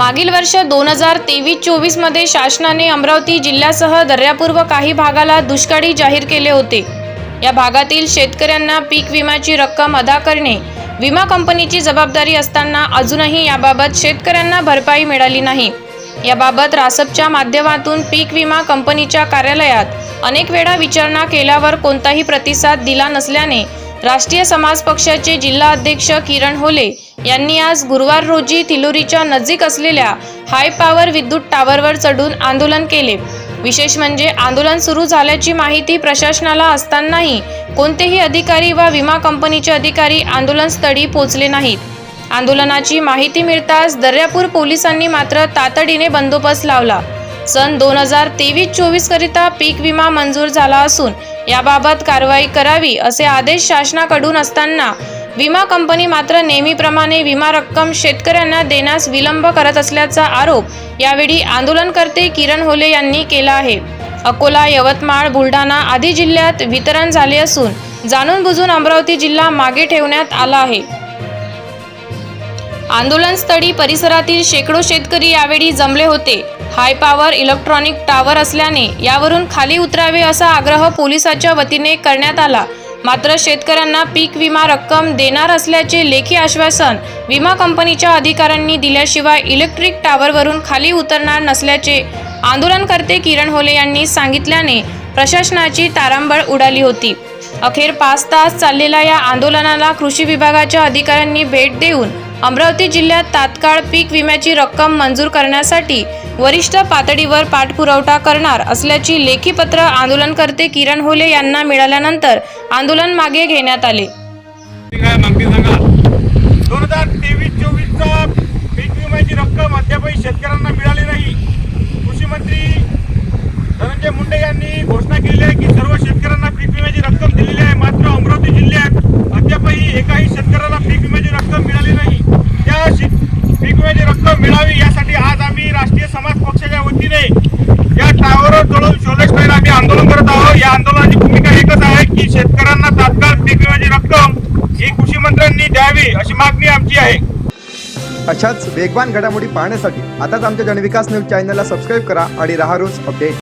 मागील वर्ष दोन हजार तेवीस चोवीसमध्ये शासनाने अमरावती जिल्ह्यासह दर्यापूर्व काही भागाला दुष्काळी जाहीर केले होते. या भागातील शेतकऱ्यांना पीक विम्याची रक्कम अदा करणे विमा कंपनीची जबाबदारी असताना अजूनही याबाबत शेतकऱ्यांना भरपाई मिळाली नाही. याबाबत रासपच्या माध्यमातून पीक विमा कंपनीच्या कार्यालयात अनेक वेळा विचारणा केल्यावर कोणताही प्रतिसाद दिला नसल्याने राष्ट्रीय समाज पक्षाचे जिल्हा अध्यक्ष किरण होले यांनी आज गुरुवार रोजी तिलोरीच्या नजीक असलेल्या हाय पॉवर विद्युत टावरवर चढून आंदोलन केले. विशेष म्हणजे आंदोलन सुरू झाल्याची माहिती प्रशासनाला असतानाही कोणतेही अधिकारी वा विमा कंपनीचे अधिकारी आंदोलनस्थळी पोहोचले नाहीत. आंदोलनाची माहिती मिळताच दर्यापूर पोलिसांनी मात्र तातडीने बंदोबस्त लावला. सन दोन हजार तेवीस चोवीस करिता पीक विमा मंजूर झाला असून याबाबत कारवाई करावी असे आदेश शासनाकडून असताना विमा कंपनी मात्र नेहमीप्रमाणे विमा रक्कम शेतकऱ्यांना देण्यास विलंब करत असल्याचा आरोप यावेळी आंदोलनकर्ते किरण होले यांनी केला आहे. अकोला यवतमाळ बुलढाणा आदी जिल्ह्यात वितरण झाले असून जाणून बुजून अमरावती जिल्हा मागे ठेवण्यात आला आहे. आंदोलनस्थळी परिसरातील शेकडो शेतकरी यावेळी जमले होते. हाय पॉवर इलेक्ट्रॉनिक टावर असल्याने यावरून खाली उतरावे असा आग्रह पोलिसाच्या वतीने करण्यात आला. मात्र शेतकऱ्यांना पीक विमा रक्कम देणार असल्याचे लेखी आश्वासन विमा कंपनीच्या अधिकाऱ्यांनी दिल्याशिवाय इलेक्ट्रिक टावरवरून खाली उतरणार नसल्याचे आंदोलनकर्ते किरण होले यांनी सांगितल्याने प्रशासनाची तारांबळ उडाली होती. अखेर पाच तास चाललेल्या या आंदोलनाला कृषी विभागाच्या अधिकाऱ्यांनी भेट देऊन अमरावती जिल्ह्यात तात्काळ पीक विम्याची रक्कम मंजूर करण्यासाठी वरिष्ठ पातळीवर पाठपुरवठा करणार असल्याची लेखी पत्र आंदोलनकर्ते किरण होले यांना मिळाल्यानंतर आंदोलन मागे घेण्यात आले. दोन हजार तेवीस चोवीसचा पीक विम्याची रक्कम अद्यापही शेतकऱ्यांना मिळाली नाही कृषी मंत्री धनंजय मुंडे यांनी घोषणा केली आहे की सर्व शेतकऱ्यांना पीक विम्याची रक्कम दिलेली आहे मात्र अमरावती जिल्ह्यात अद्यापही एकाही शेतकऱ्याला पीक विम्याची रक्कम मिळाली नाही त्या शे- पीक विम्याची रक्कम मिळावी यासाठी आज आम्ही राष्ट्रीय समाज पक्षाच्या वतीने या टावरवर जवळून शोलेशपर्यंत आम्ही आंदोलन करत आहोत. या आंदोलनाची भूमिका एकच आहे की शेतकऱ्यांना तात्काळ पीक विम्याची रक्कम ही कृषी मंत्र्यांनी द्यावी अशी मागणी आमची आहे. अशाच वेगवान घडामोडी पाहण्यासाठी आताच आमच्या जनविकास न्यूज चॅनलला सबस्क्राईब करा आणि राहा रोज अपडेट